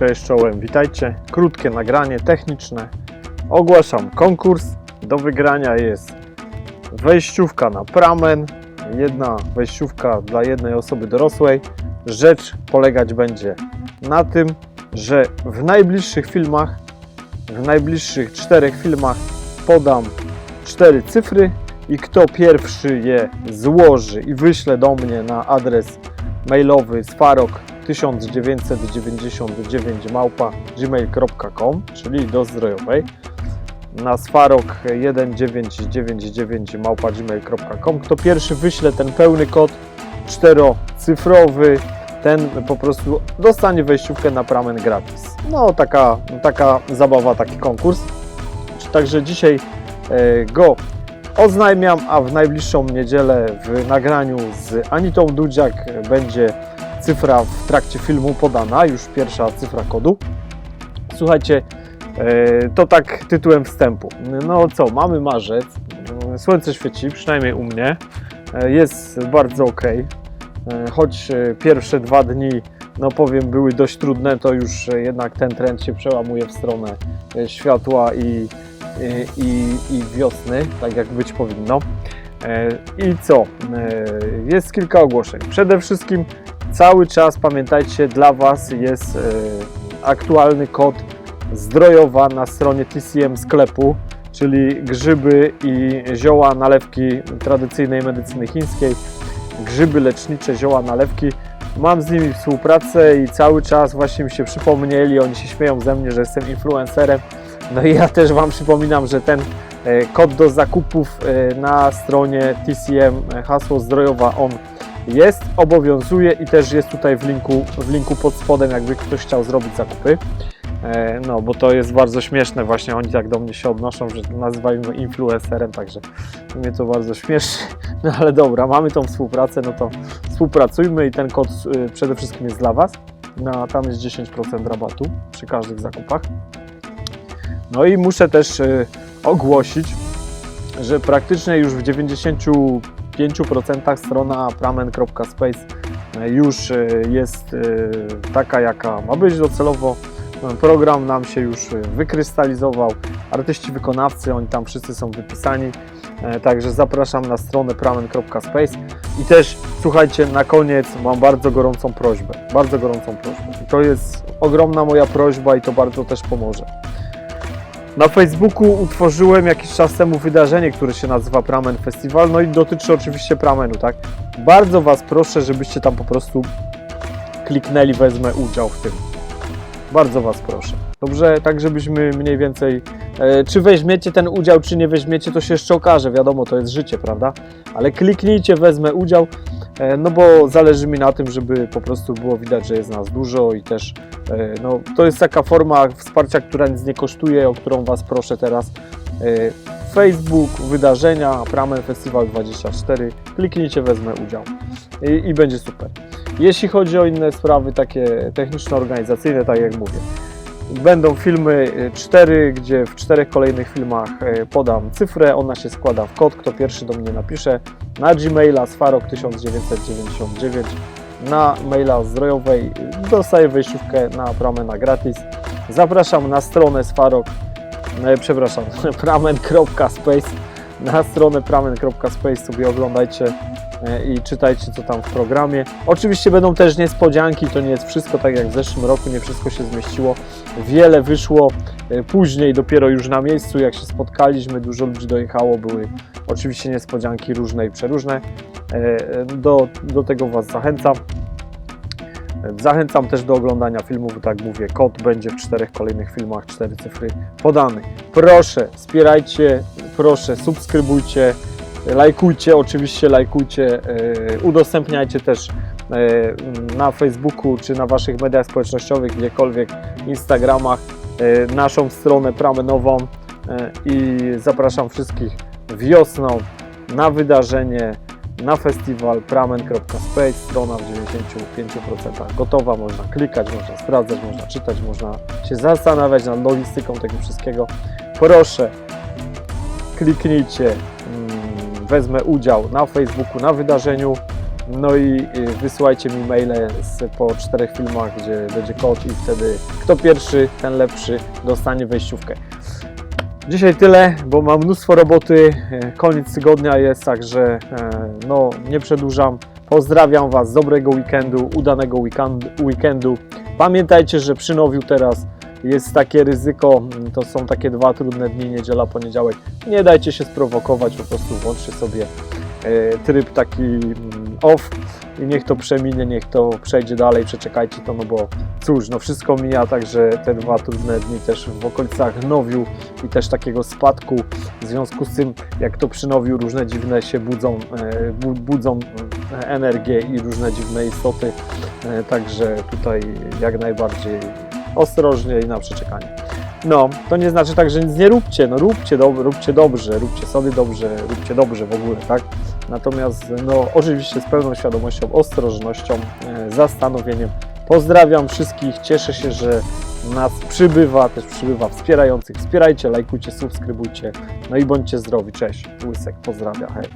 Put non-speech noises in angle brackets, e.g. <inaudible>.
Cześć czołem, witajcie. Krótkie nagranie techniczne. Ogłaszam konkurs. Do wygrania jest wejściówka na pramen. Jedna wejściówka dla jednej osoby dorosłej. Rzecz polegać będzie na tym, że w najbliższych filmach, w najbliższych czterech filmach podam cztery cyfry i kto pierwszy je złoży i wyśle do mnie na adres mailowy sfarok 1999 małpa gmail.com, czyli do zdrojowej na sfarok 1999 małpa gmail.com. Kto pierwszy wyśle ten pełny kod czterocyfrowy, ten po prostu dostanie wejściówkę na pramen gratis. No taka, taka zabawa, taki konkurs. Także dzisiaj e, go oznajmiam, a w najbliższą niedzielę w nagraniu z Anitą Dudziak będzie cyfra w trakcie filmu podana, już pierwsza cyfra kodu. Słuchajcie, e, to tak tytułem wstępu. No co, mamy marzec, e, słońce świeci, przynajmniej u mnie, E, jest bardzo ok. Choć pierwsze dwa dni, no powiem, były dość trudne, to już jednak ten trend się przełamuje w stronę światła i, i, i, wiosny, tak jak być powinno. I co? Jest kilka ogłoszeń. Przede wszystkim cały czas pamiętajcie, dla Was jest e, aktualny kod zdrojowa na stronie TCM sklepu, czyli grzyby i zioła, nalewki tradycyjnej medycyny chińskiej, grzyby lecznicze, zioła, nalewki. Mam z nimi współpracę i cały czas właśnie mi się przypomnieli, oni się śmieją ze mnie, że jestem influencerem. No i ja też Wam przypominam, że ten e, kod do zakupów e, na stronie TCM, hasło zdrojowa on jest, obowiązuje i też jest tutaj w linku, w linku pod spodem, jakby ktoś chciał zrobić zakupy. E, No, bo to jest bardzo śmieszne, właśnie oni tak do mnie się odnoszą, że nazywają mnie influencerem, także mnie to bardzo śmieszy. <laughs> No ale dobra, mamy tą współpracę, no to współpracujmy i ten kod y, przede wszystkim jest dla Was. Na, tam jest 10% rabatu przy każdych zakupach. No i muszę też y, ogłosić, że praktycznie już w 95% strona pramen.space y, już y, jest y, taka, jaka ma być docelowo. Program nam się już wykrystalizował. Artyści wykonawcy, oni tam wszyscy są wypisani. E, Także zapraszam na stronę pramen.space i też słuchajcie, na koniec mam bardzo gorącą prośbę. Bardzo gorącą prośbę. I to jest ogromna moja prośba i to bardzo też pomoże. Na Facebooku utworzyłem jakiś czas temu wydarzenie, które się nazywa Pramen Festival, no i dotyczy oczywiście Pramenu, tak? Bardzo Was proszę, żebyście tam po prostu kliknęli, wezmę udział w tym. Bardzo Was proszę. Dobrze, tak żebyśmy mniej więcej, e, czy weźmiecie ten udział, czy nie weźmiecie, to się jeszcze okaże, wiadomo, to jest życie, prawda? Ale kliknijcie, wezmę udział, no bo zależy mi na tym, żeby po prostu było widać, że jest nas dużo i też, e, no to jest taka forma wsparcia, która nic nie kosztuje, o którą Was proszę teraz. E, Facebook, wydarzenia, Pramen Festival 24, kliknijcie, wezmę udział i, i będzie super. Jeśli chodzi o inne sprawy takie techniczno-organizacyjne, tak jak mówię, Będą filmy y, cztery, gdzie w czterech kolejnych filmach y, podam cyfrę, ona się składa w kod, kto pierwszy do mnie napisze na Gmaila sfarok1999 na maila zdrojowej. Dostaje wejściówkę na Pramena gratis. Zapraszam na stronę sfarok, e, przepraszam, <laughs> pramen.space na stronę pramen.space sobie oglądajcie e, i czytajcie co tam w programie. Oczywiście będą też niespodzianki, to nie jest wszystko tak jak w zeszłym roku, nie wszystko się zmieściło. Wiele wyszło e, później, dopiero już na miejscu, jak się spotkaliśmy, dużo ludzi dojechało, były oczywiście niespodzianki różne i przeróżne. E, Do, do tego Was zachęcam. Zachęcam też do oglądania filmów, tak mówię, kod będzie w czterech kolejnych filmach, cztery cyfry podany. Proszę, wspierajcie, proszę, subskrybujcie, lajkujcie, oczywiście lajkujcie, e, udostępniajcie też e, na Facebooku czy na Waszych mediach społecznościowych, gdziekolwiek, Instagramach, e, naszą stronę pramenową e, i zapraszam wszystkich wiosną na wydarzenie, na festiwal pramen.space, strona w 95% gotowa, można klikać, można sprawdzać, można czytać, można się zastanawiać nad logistyką tego wszystkiego. Proszę, kliknijcie, mm, wezmę udział na Facebooku, na wydarzeniu. No i y, wysyłajcie mi maile z, po czterech filmach, gdzie będzie kod i wtedy kto pierwszy, ten lepszy dostanie wejściówkę. Dzisiaj tyle, bo mam mnóstwo roboty. e, Koniec tygodnia jest, także e, no nie przedłużam. Pozdrawiam Was, dobrego weekendu, udanego weekendu. Pamiętajcie, że przy Nowiu teraz jest takie ryzyko, mm, to są takie dwa trudne dni, niedziela, poniedziałek. Nie dajcie się sprowokować, po prostu włączcie sobie e, tryb taki mm, off i niech to przeminie, niech to przejdzie dalej, przeczekajcie to, no bo cóż, no wszystko mija, także te dwa trudne dni też w okolicach Nowiu i też takiego spadku, w związku z tym, jak to przy Nowiu różne dziwne się budzą, e, bu- budzą e, energię i różne dziwne istoty, także tutaj jak najbardziej ostrożnie i na przeczekanie. No, to nie znaczy tak, że nic nie róbcie, no róbcie, dob- róbcie dobrze, róbcie sobie dobrze, róbcie dobrze w ogóle, tak? Natomiast, no oczywiście z pełną świadomością, ostrożnością, e, zastanowieniem. Pozdrawiam wszystkich, cieszę się, że nas przybywa, też przybywa wspierających. Wspierajcie, lajkujcie, subskrybujcie, no i bądźcie zdrowi. Cześć, Łysek, pozdrawia, hej.